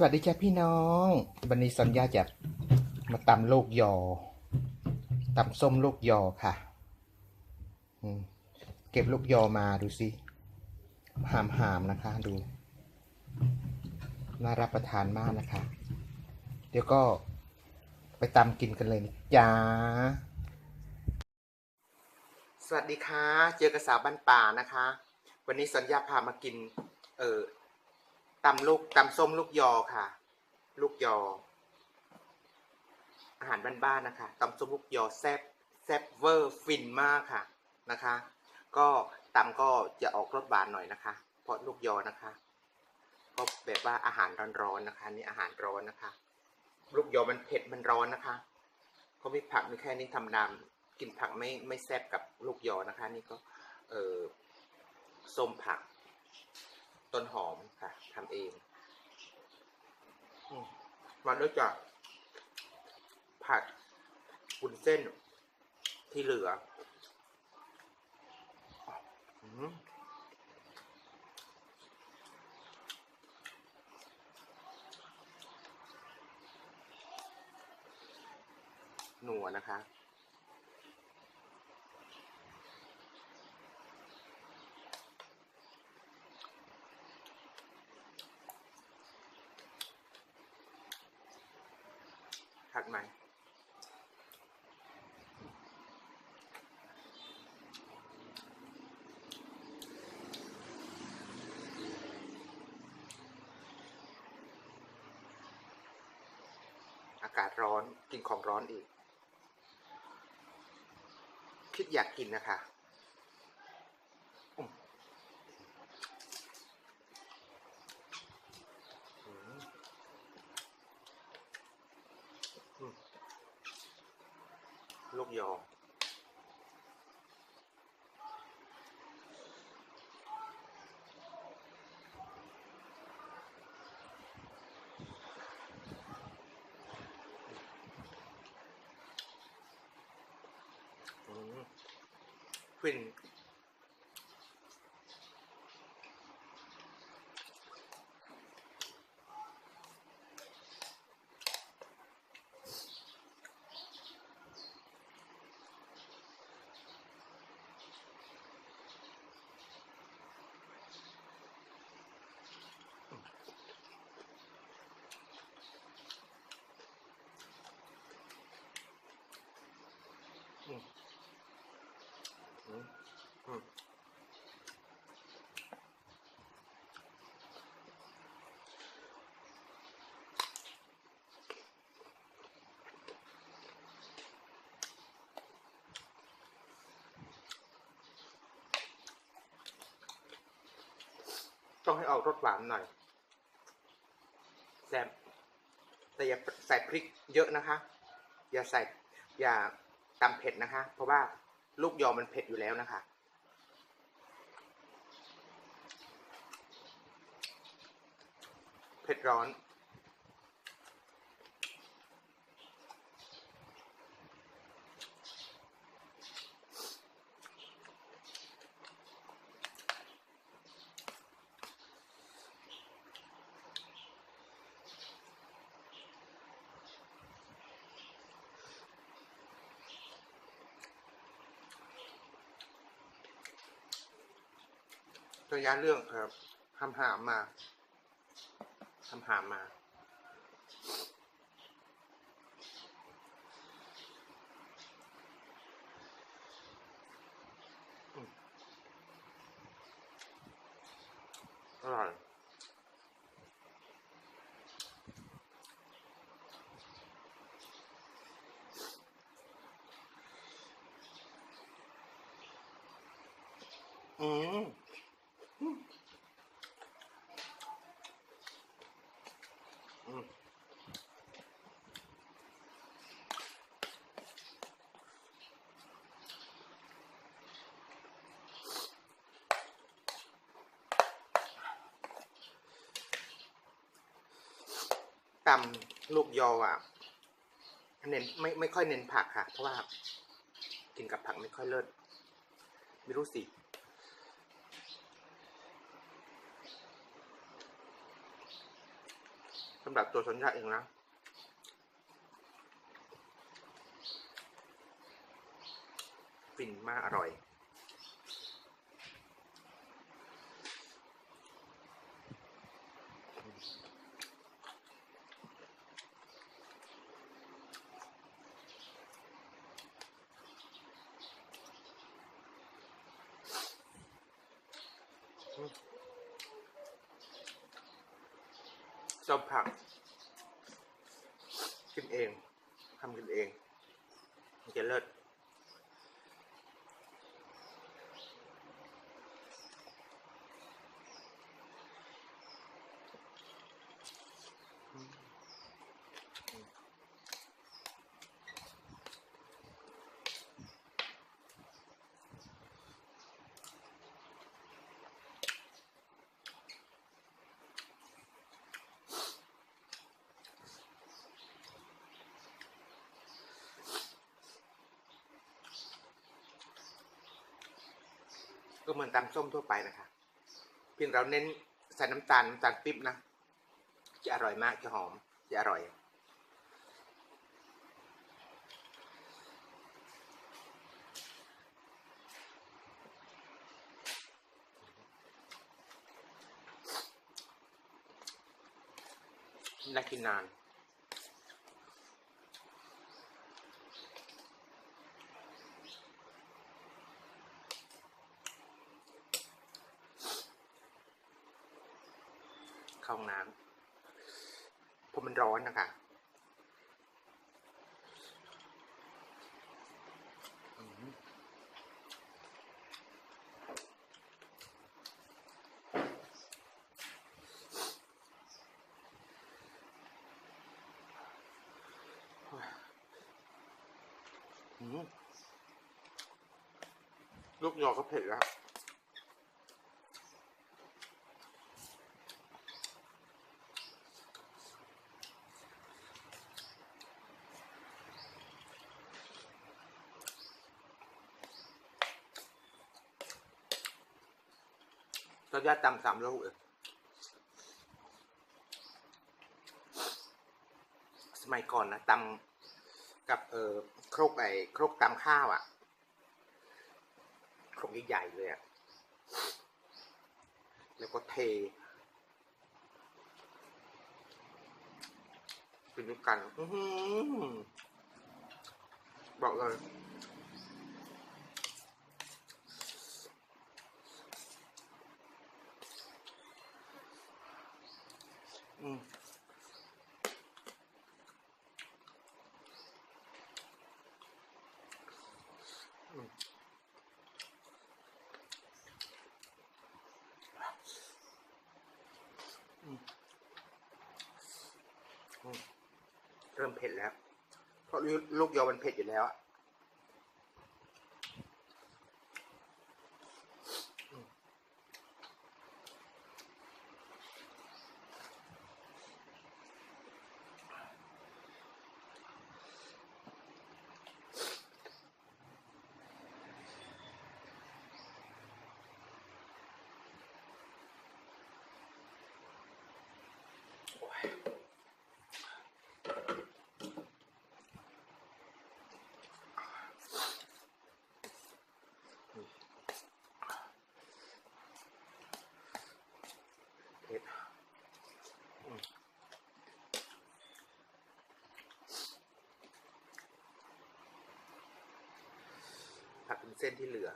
สวัสดีจ้าพี่น้อง วันนี้สัญญาจะมาตำลูกยอตำส้มลูกยอค่ะเก็บลูกยอมาดูสิหามหามนะคะ ดู น่ารับประทานมากนะคะ เดี๋ยวก็ไปตำกินกันเลยจ้า สวัสดีค่ะ เจอกระสาวบ้านป่านะคะ วันนี้สัญญาพามากิน เออ ตำลูกตำส้มลูกยอค่ะ ลูกยอ อาหารบ้านๆนะคะตำส้มลูกยอแซ่บแซ่บเวอร์ฟินมากค่ะนะคะ ก็ตำก็จะออกรสหวานหน่อยนะคะ เพราะลูกยอนะคะก็แบบว่าอาหารร้อนๆนะคะ นี่อาหารร้อนนะคะ ลูกยอมันเผ็ดมันร้อนนะคะเขามีผักมีแค่นี้ทำดำกินผักไม่ไม่แซ่บกับลูกยอนะคะ นี่ก็เออส้มผัก ต้นหอมค่ะทำเองมาด้วยจากผัดวุ้นเส้นที่เหลือหนัวนะคะ ผักไหมอากาศร้อน กินของร้อนอีก คิดอยากกินนะคะ Quỳnh Mm-hmm. ต้องให้ออกรสหวานหน่อยแซ่บแต่อย่าใส่พริกเยอะนะคะ อย่าใส่อย่าตำเผ็ดนะคะ เพราะว่า ลูกยอมันเผ็ดอยู่แล้วนะคะ เผ็ดร้อน ระยะเรื่องครับทำหามมาทำหามมาอืมอร่อยอืม ตำลูกยออะเน้นไม่ไม่ค่อยเน้นผักค่ะ เพราะว่ากินกับผักไม่ค่อยเลิศไม่รู้สิรำหรับตัวสัญญาเองนะฟินมากอร่อย จบผัก กินเองทำกินเองมันจะเลิศ ก็เหมือนตำส้มทั่วไปนะคะ เพียงเราเน้นใส่น้ำตาลน้ำตาลปิ๊บนะ จะอร่อยมากจะหอมจะอร่อยน่ากินนาน เข้าห้องน้ำเพ ร้อนนะคะลูกยอก็เผ็ดแล้ว เราจะตำสามลูกเองสมัยก่อนนะตำกับเออครกไอ้ครกตำข้าวอะ่ะ ครกใหญ่ๆเลยอะ่ะ แล้วก็เทกินด้วยกันบอกเลย อืมอืมอืมอืม เริ่มเผ็ดแล้ว เพราะลูกยอมันเผ็ดอยู่แล้ว เส้นที่เหลือ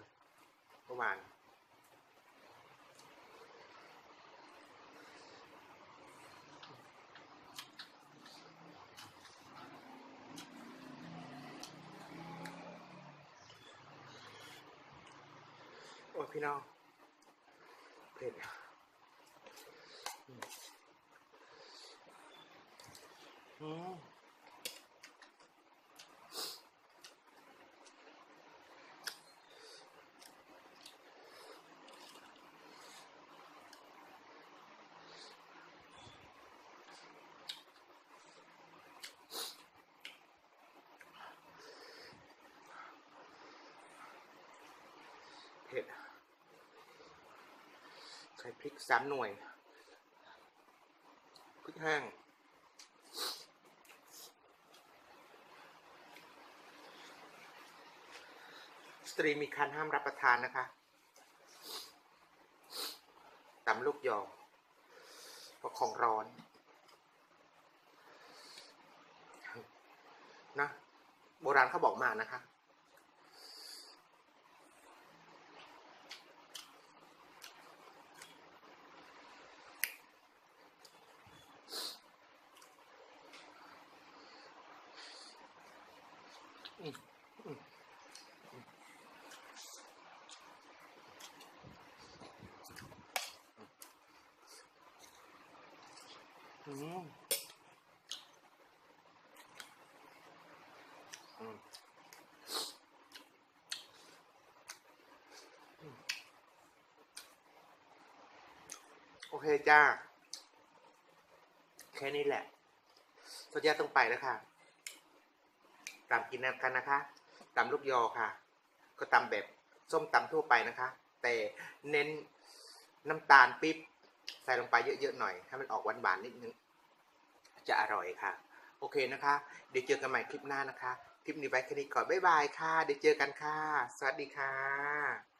เมื่อวานโอ้พี่น้องเผ็ด ใส่พริกสามหน่วย พริกแห้งสตรีมีคันห้ามรับประทานนะคะตำลูกยอเพราะของร้อน นะ โบราณเขาบอกมานะคะ อืมอืมโอเคจ้า แค่นี้แหละสัญญาต้องไปแล้วค่ะตามกินกันนะคะตำลูกยอค่ะ ก็ตำแบบส้มตำทั่วไปนะคะ แต่เน้นน้ำตาลปิ๊บ ใส่ลงไปเยอะๆหน่อย ให้มันออกหวานๆนิดนึง จะอร่อยค่ะ โอเคนะคะ เดี๋ยวเจอกันใหม่คลิปหน้านะคะ คลิปนี้ไว้แค่นี้ก่อน บ๊ายบายค่ะ เดี๋ยวเจอกันค่ะ สวัสดีค่ะ